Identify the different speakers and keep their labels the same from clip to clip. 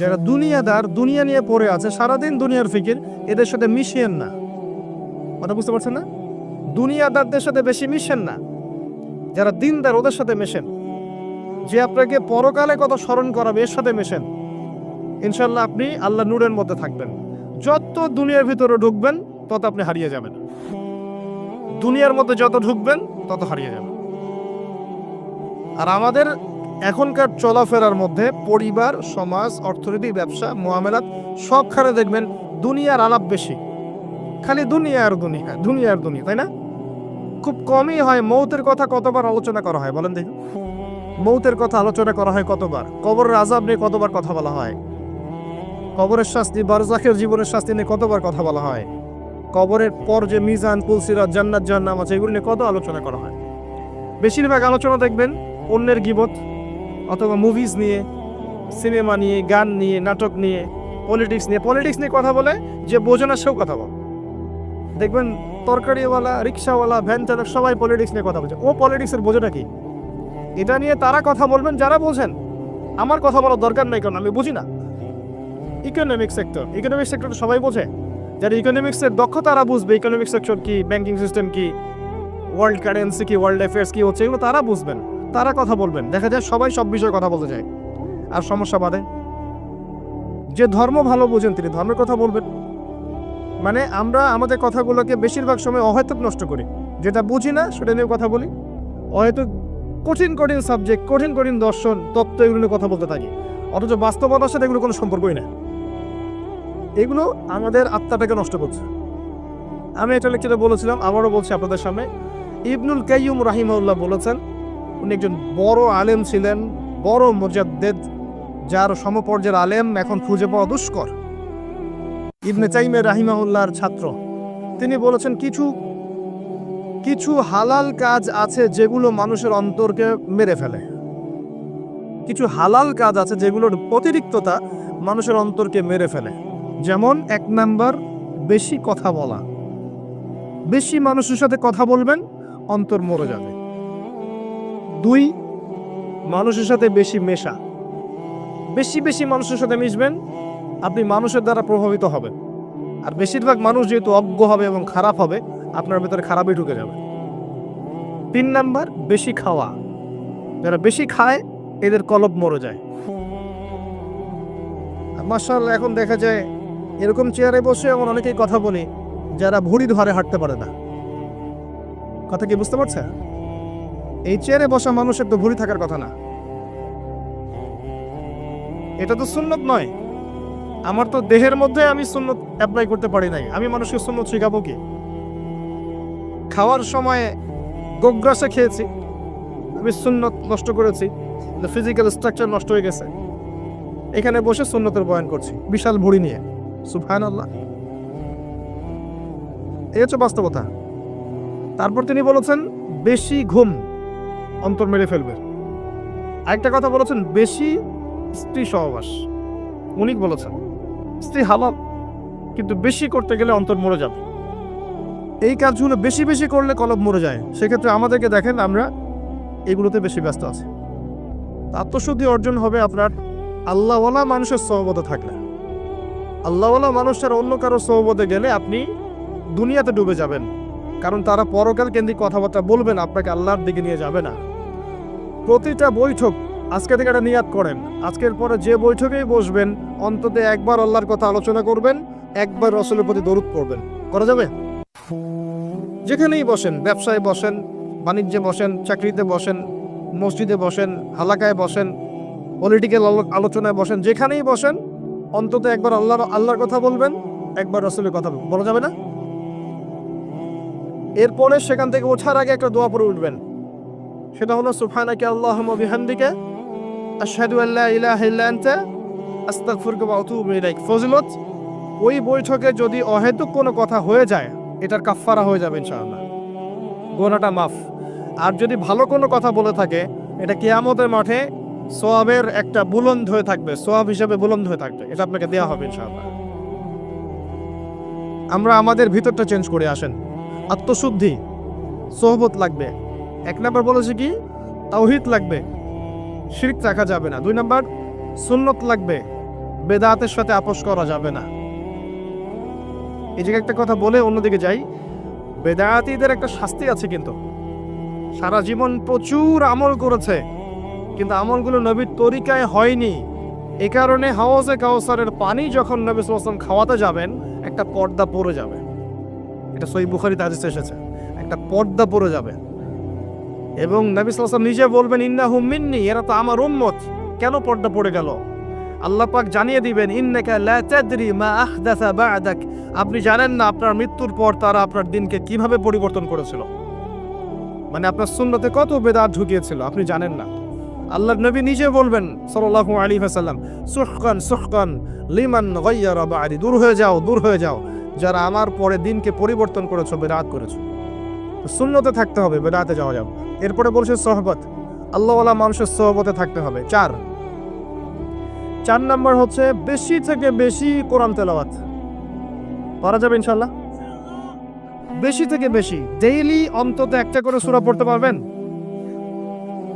Speaker 1: যারা দুনিয়াদার, দুনিয়া নিয়ে পড়ে আছে, সারাদিন দুনিয়ার ফিকির, এদের সাথে মিশিয়েন না। কথা বুঝতে পারছেন না? দুনিয়াদারদের সাথে বেশি মিশেন না। যারা দিনদার, ওদের সাথে মেশেন। যে আপনাকে পরকালে কত স্মরণ করাবে, এর সাথে মেশেন। ইনশাল্লাহ আপনি আল্লাহ নূরের মধ্যে থাকবেন। যত দুনিয়ার ভিতরে ঢুকবেন, তত আপনি হারিয়ে যাবেন। দুনিয়ার মধ্যে যত ঢুকবেন, তত হারিয়ে যাবেন। আর আমাদের এখনকার চলাফেরার মধ্যে পরিবার, সমাজ, অর্থনীতি, ব্যবসা, মোয়ামেলাত সবখানে দেখবেন দুনিয়ার আলাপ বেশি। খালি দুনিয়া আর দুনিয়া দুনিয়া আর দুনিয়া, তাই না? খুব কমই হয় মৌতের কথা কতবার আলোচনা করা হয়, বলেন দেখি। মৌতের কথা আলোচনা করা হয় কতবার? কবরের আজাব নিয়ে কতবার কথা বলা হয়? কবরের শাস্তি বারজাখের জীবনের শাস্তি নিয়ে কতবার কথা বলা হয়? কবরের পর যে মিজান পুলসিরাত জান্নাত জান্নাম আছে, এগুলো নিয়ে কত আলোচনা করা হয়? বেশিরভাগ আলোচনা দেখবেন অন্যের গিবত অথবা মুভিজ নিয়ে সিনেমা নিয়ে, গান নিয়ে, নাটক নিয়ে পলিটিক্স নিয়ে পলিটিক্স নিয়ে কথা বলে, যে বোঝে না সেও কথা বলে। দেখবেন তরকারিওয়ালা, রিক্সাওয়ালা ভ্যান চালক সবাই পলিটিক্স নিয়ে কথা বলছে। ও পলিটিক্সের বোঝেটা কি? এটা নিয়ে তারা কথা বলবেন, যারা বোঝেন আমার কথা বলার দরকার নাই, কারণ আমি বুঝি না। ইকোনমিক সেক্টর ইকোনমিক সেক্টর সবাই বোঝে। যারা ইকোনমিক্সের দক্ষ তারা বুঝবে। ইকোনমিক সেক্টর কি ব্যাংকিং সিস্টেম কি ওয়ার্ল্ড কারেন্সি কি ওয়ার্ল্ড অ্যাফেয়ার্স কি হচ্ছে, এগুলো তারা বুঝবেন। তারা কথা বলবেন। দেখা যায় সবাই সব বিষয়ে কথা বলতে চায়। আর সমস্যা বাদে, যে ধর্ম ভালো বোঝেন তিনি, ধর্মের কথা বলবেন। মানে আমরা আমাদের কথাগুলোকে বেশিরভাগ সময় অহেতুক নষ্ট করি। যেটা বুঝি না, সেটা নিয়ে কথা বলি। অহেতুক কঠিন কঠিন সাবজেক্ট কঠিন কঠিন দর্শন, তত্ত্ব, এগুলো নিয়ে কথা বলতে থাকি। অথচ বাস্তবতার সাথে এগুলো কোনো সম্পর্কই না এগুলো আমাদের আত্মাটাকে নষ্ট করছে। আমি এটা লেকচারে বলেছিলাম, আবারও বলছি আপনাদের সামনে। ইবনুল কাইয়ুম রাহিমাউল্লাহ বলেছেন উনি একজন বড় আলেম ছিলেন, বড় মুজাদ্দেদ, যার সমপর্যায়ের আলেম এখন খুঁজে পাওয়া দুষ্কর। ইবনে চাইমে রাহিমাউল্লাহর ছাত্র। তিনি বলেছেন, কিছু কিছু হালাল কাজ আছে যেগুলো মানুষের অন্তরকে মেরে ফেলে। কিছু হালাল কাজ আছে যেগুলোর অতিরিক্ততা মানুষের অন্তরকে মেরে ফেলে। যেমন, এক নাম্বার, বেশি কথা বলা। বেশি মানুষের সাথে কথা বলবেন, অন্তর মরে যাবে। দুই, মানুষের সাথে বেশি মেশা। বেশি বেশি মানুষের সাথে মিশবেন, আপনি মানুষের দ্বারা প্রভাবিত হবেন। আর বেশিরভাগ মানুষ যেহেতু অজ্ঞ হবে এবং খারাপ হবে, আপনার ভেতরে খারাপই ঢুকে যাবে। তিন নাম্বার, বেশি খাওয়া। যারা বেশি খায়, এদের কলব মরে যায়। মার্শাল এখন দেখা যায়, এরকম চেয়ারে বসে এমন অনেকেই কথা বলি, যারা ভুড়ি ধরে হাঁটতে পারে না। কথা কি বুঝতে পারছে এই চেয়ারে বসা মানুষের তো ভুড়ি থাকার কথা না। এটা তো সুন্নত নয়। আমার তো দেহের মধ্যে আমি সুন্নত অ্যাপ্লাই করতে পারি নাই। আমি মানুষকে সুন্নত শেখাবো কি? খাওয়ার সময় গোগ্রাসে খেয়েছি। আমি সুন্নত নষ্ট করেছি। ফিজিক্যাল স্ট্রাকচার নষ্ট হয়ে গেছে। এখানে বসে সুন্নতের বয়ান করছি। বিশাল ভুড়ি নিয়ে। সুফহান আল্লাহ এই হচ্ছে বাস্তবতা। তারপর তিনি বলেছেন, বেশি ঘুম অন্তর মেরে ফেলবে। আরেকটা কথা বলেছেন, বেশি স্ত্রী সহবাস। উনি বলেছেন, স্ত্রী হালাল, কিন্তু বেশি করতে গেলে অন্তর মরে যাবে। এই কাজগুলো বেশি বেশি করলে কলব মরে যায়। সেক্ষেত্রে আমাদেরকে দেখেন, আমরা এগুলোতে বেশি ব্যস্ত আছি। আত্মশুদ্ধি অর্জন হবে আপনার আল্লাহওয়ালা মানুষের সহবতে থাকলে। আল্লাহওয়ালা মানুষের অন্য কারও সহবতে গেলে আপনি দুনিয়াতে ডুবে যাবেন। কারণ তারা পরকাল কেন্দ্রিক কথাবার্তা বলবেন আপনাকে আল্লাহর দিকে নিয়ে যাবে না। প্রতিটা বৈঠক আজকে থেকে একটা নিয়াত করেন। আজকের পরে যে বৈঠকেই বসবেন, অন্তত একবার আল্লাহর কথা আলোচনা করবেন, একবার রসলের প্রতি দরুদ পড়বেন। করা যাবে? যেখানেই বসেন, ব্যবসায় বসেন, বাণিজ্যে বসেন, চাকরিতে বসেন, মসজিদে বসেন, হালাকায় বসেন পলিটিক্যাল আলোচনায় বসেন, যেখানেই বসেন, অন্তত একবার আল্লাহর আল্লাহর কথা বলবেন, একবার রসুলের কথা বলা যাবে না? এরপরে সেখান থেকে ওঠার আগে একটা দোয়া পড়ে উঠবেন। সেটা হলো সুফানাকে আল্লাহ বিহান্দিকে আশহাদু আল্লাহ ইলাহা ইল্লা আনতা, আস্তাগফিরুকা ওয়া আতুবু ইলাইক। ফজিলত, ওই বৈঠকে যদি অহেতুক কোনো কথা হয়ে যায়, এটার কাফফারা হয়ে যাবে ইনশাআল্লাহ। গোনাটা মাফ। আর যদি ভালো কোনো কথা বলে থাকে, এটা কিয়ামতের মাঠে সোয়াবের একটা বুলন্দ হয়ে থাকবে, সোয়াব হিসেবে বুলন্দ হয়ে থাকবে। এটা আপনাকে দেওয়া হবে ইনশাআল্লাহ। আমরা আমাদের ভিতরটা চেঞ্জ করে আসেন। আত্মশুদ্ধি, সোহবত লাগবে। এক নাম্বার বলেছে কি? তাওহিদ লাগবে। শিরক রাখা যাবে না। দুই নাম্বার, সুন্নত লাগবে। বেদাতের সাথে আপোষ করা যাবে না। এই জায়গায় একটা কথা বলে অন্যদিকে যাই। বেদায়াতিদের একটা শাস্তি আছে কিন্তু। সারা জীবন প্রচুর আমল করেছে, কিন্তু আমলগুলো নবীর তরিকায় হয়নি। এ কারণে হাওয়াজে কাউসারের পানি যখন নবী সাল্লাম খাওয়াতে যাবেন, একটা পর্দা পড়ে যাবে। এটা সই বুখারি তাজিসে এসেছে। একটা পর্দা পড়ে যাবে। এবং নবী সাল্লাম নিজে বলবেন ইন্না হুমিন্নি এরা তো আমার উম্মত। কেন পর্দা পড়ে গেল? আল্লাহ পাক জানিয়ে দিবেন, ইন্নাকা আপনি জানেন না আপনার মৃত্যুর পর তারা আপনার দিনকে কীভাবে পরিবর্তন করেছিল। মানে আপনার সুন্নতে কত বেদাত ঢুকিয়েছিল, আপনি জানেন না। আল্লাহ নবী নিজে বলবেন, সাল্লাল্লাহু আলাইহি ওয়াসাল্লাম, সুহকান সুহকান, লিমান গায়্যারা বা'দি। দূর হয়ে যাও, দূর হয়ে যাও। যারা আমার পরে দিনকে পরিবর্তন করেছ, বেদাত করেছ। শূন্যতে থাকতে হবে, বেদাতে যাওয়া যাবে এরপরে বলছে সহবত, আল্লাহওয়ালা মানুষের সহবতে থাকতে হবে। চার চার নাম্বার হচ্ছে, বেশি থেকে বেশি কোরআন তেলাওয়াত। পারা যাবে ইনশাল্লাহ বেশি থেকে বেশি। ডেইলি অন্তত একটা করে সুরা পড়তে পারবেন?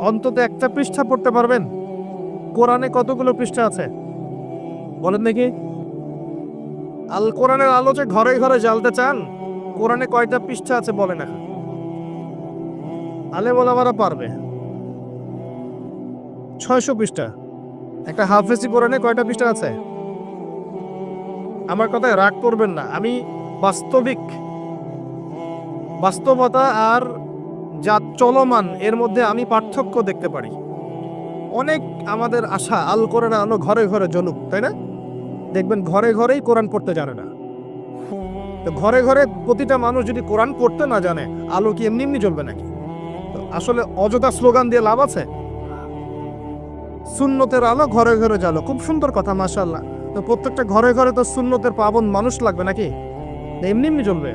Speaker 1: অন্তত একটা পৃষ্ঠা পড়তে পারবেন? কোরআনে কতগুলো পৃষ্ঠা আছে? বলেন দেখি। আল কোরআনের আলো যে ঘরে ঘরে জ্বালতে চান, কোরআনে কয়টা পৃষ্ঠা আছে বলে না আলে বলামারা পারবে। ছয়শো পৃষ্ঠা। একটা হাফেজি কোরআনে কয়টা পৃষ্ঠা আছে? আমার কথায় রাগ করবেন না। আমি বাস্তবিক। বাস্তবতা আর যা চলমান, এর মধ্যে আমি পার্থক্য দেখতে পারি। অনেক আমাদের আশা আল কোরআন আলো ঘরে ঘরে জ্বলুক, তাই না? দেখবেন ঘরে ঘরেই কোরআন পড়তে জানে না। তো ঘরে ঘরে প্রতিটা মানুষ যদি কোরআন পড়তে না জানে, আলো কি এমনি এমনি জ্বলবে নাকি? তো আসলে অযথা স্লোগান দিয়ে লাভ আছে? সুন্নতের আলো ঘরে ঘরে জ্বালো। খুব সুন্দর কথা মাশাল্লাহ তো প্রত্যেকটা ঘরে ঘরে তো সুন্নতের পাবন মানুষ লাগবে নাকি? এমনি এমনি চলবে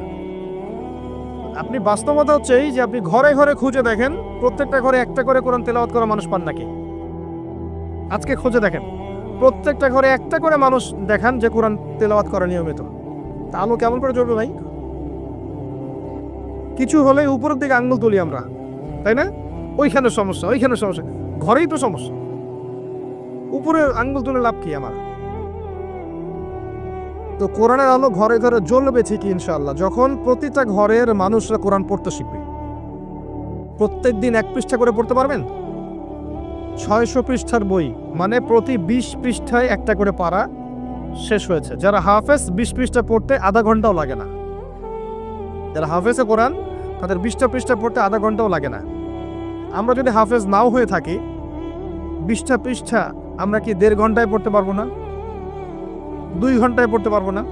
Speaker 1: আপনি বাস্তবতা হচ্ছে এই যে আপনি ঘরে ঘরে খুঁজে দেখেন, প্রত্যেকটা ঘরে একটা করে কোরআন তেলাওয়াত করা মানুষ পান নাকি? আজকে খুঁজে দেখেন। প্রত্যেকটা ঘরে একটা করে মানুষ দেখান যে কোরআন তেলাওয়াত করে নিয়মিত। আলো কেমন করে জ্বলবে ভাই? কিছু হলে উপরের দিকে আঙ্গুল তুলি আমরা, তাই না? ওইখানে সমস্যা ওইখানে সমস্যা। ঘরেই তো সমস্যা। উপরে আঙ্গুল তুলে লাভ কি আমার? তো কোরআনের আলো ঘরে ঘরে জ্বলবে ঠিকই ইনশাল্লাহ যখন প্রতিটা ঘরের মানুষরা কোরআন পড়তে শিখবে। প্রত্যেক দিন এক পৃষ্ঠা করে পড়তে পারবেন? ছয়শো পৃষ্ঠার বই মানে প্রতি বিশ পৃষ্ঠায় একটা করে পারা শেষ হয়েছে। যারা হাফেজ, বিশ পৃষ্ঠা পড়তে আধা ঘন্টাও লাগে না। যারা হাফেজে কোরআন, তাদের বিশটা পৃষ্ঠা পড়তে আধা ঘন্টাও লাগে না। আমরা যদি হাফেজ নাও হয়ে থাকি, বিশটা পৃষ্ঠা আমরা কি দেড় ঘন্টায় পড়তে পারব না? দুই ঘন্টায় পড়তে পারব না?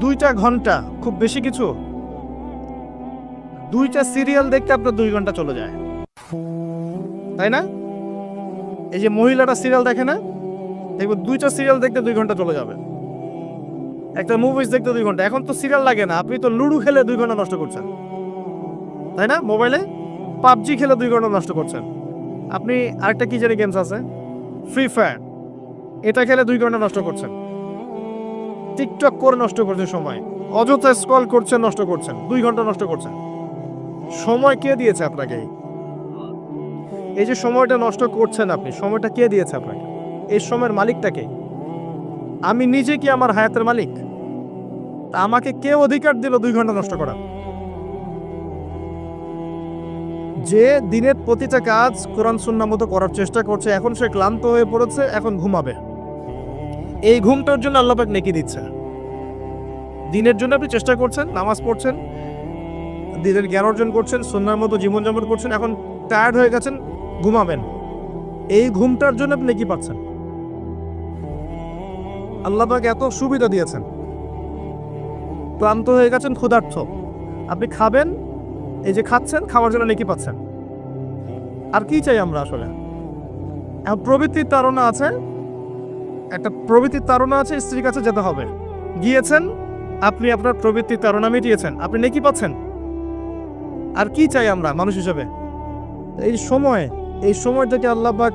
Speaker 1: দুইটা ঘণ্টা খুব বেশি কিছু? দুইটা সিরিয়াল দেখতে আপনার দুই ঘণ্টা চলে যায়। তাই না? এই যে মহিলাটা সিরিয়াল দেখে না, দেখব দুইটা সিরিয়াল দেখতে দুই ঘণ্টা চলে যাবে। একটা মুভিজ দেখতে দুই ঘণ্টা। এখন তো সিরিয়াল লাগে না, আপনি তো লুডু খেলে দুই ঘণ্টা নষ্ট করছেন। তাই না? মোবাইলে পাবজি খেলে দুই ঘণ্টা নষ্ট করছেন। আপনি আরেকটা কি জানি গেমস আছে? ফ্রি ফায়ার এটা খেলে দুই ঘণ্টা নষ্ট করছেন। টিকটক করে নষ্ট করছেন সময়। অযথা স্ক্রল করছেন, নষ্ট করছেন। দুই ঘণ্টা নষ্ট করছেন। সময় কে দিয়েছে আপনাকে? এই যে সময়টা নষ্ট করছেন আপনি, সময়টা কে দিয়েছে আপনাকে? এই সময়ের মালিকটাকে আমি নিজে কি আমার হায়াতের মালিক? তা আমাকে কে অধিকার দিল দুই ঘণ্টা নষ্ট করা? যে দিনের প্রতিটা কাজ কোরআন সুন্না মতো করার চেষ্টা করছে, এখন সে ক্লান্ত হয়ে পড়েছে, এখন ঘুমাবে। এই ঘুমটার জন্য আল্লাপাক নেকি দিচ্ছে। দিনের জন্য আপনি চেষ্টা করছেন, নামাজ পড়ছেন, দিনের জ্ঞান অর্জন করছেন, সুন্নার মতো জীবনযাপন করছেন, এখন টায়ার্ড হয়ে গেছেন ঘুমাবেন। এই ঘুমটার জন্য আপনি কি পাচ্ছেন? আল্লাপাক এত সুবিধা দিয়েছেন। ক্লান্ত হয়ে গেছেন ক্ষুধার্থ আপনি খাবেন, এই যে খাচ্ছেন, খাওয়ার জন্য নেকি পাচ্ছেন। আর কি চাই আমরা আসলে? এখন প্রবৃত্তির তাড়না আছে, একটা প্রবৃত্তির তাড়না আছে, স্ত্রীর কাছে যেতে হবে। গিয়েছেন, আপনি আপনার প্রবৃত্তির তাড়না মিটিয়েছেন, আপনি নেকি পাচ্ছেন? আর কি চাই আমরা মানুষ হিসেবে? এই সময় এই সময়টাকে আল্লাহ পাক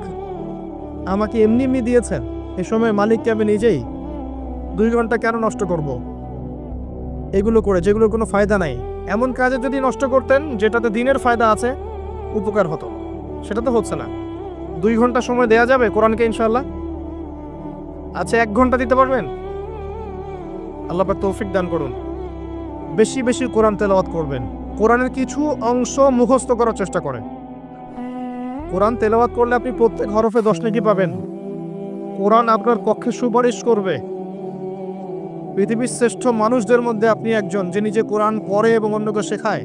Speaker 1: আমাকে এমনি এমনি দিয়েছেন, এই সময় মালিককে আমি নিজেই দুই ঘণ্টা কেন নষ্ট করব? এগুলো করে যেগুলোর কোনো ফায়দা নাই। এমন কাজে যদি নষ্ট করতেন, যেটাতে দিনের ফায়দা আছে, উপকার হতো। সেটা তো হচ্ছে না। দুই ঘণ্টা সময় দেয়া যাবে কোরআনকে ইনশাল্লাহ আচ্ছা এক ঘণ্টা দিতে পারবেন? আল্লাহ তৌফিক দান করুন। বেশি বেশি কোরআন তেলাওয়াত করবেন। কোরআনের কিছু অংশ মুখস্থ করার চেষ্টা করেন। কোরআন তেলাওয়াত করলে আপনি প্রত্যেক হরফে দশ নাকি পাবেন। কোরআন আপনার কক্ষে সুপারিশ করবে। পৃথিবীর শ্রেষ্ঠ মানুষদের মধ্যে আপনি একজন, যে নিজে কোরআন পড়ে এবং অন্যকে শেখায়।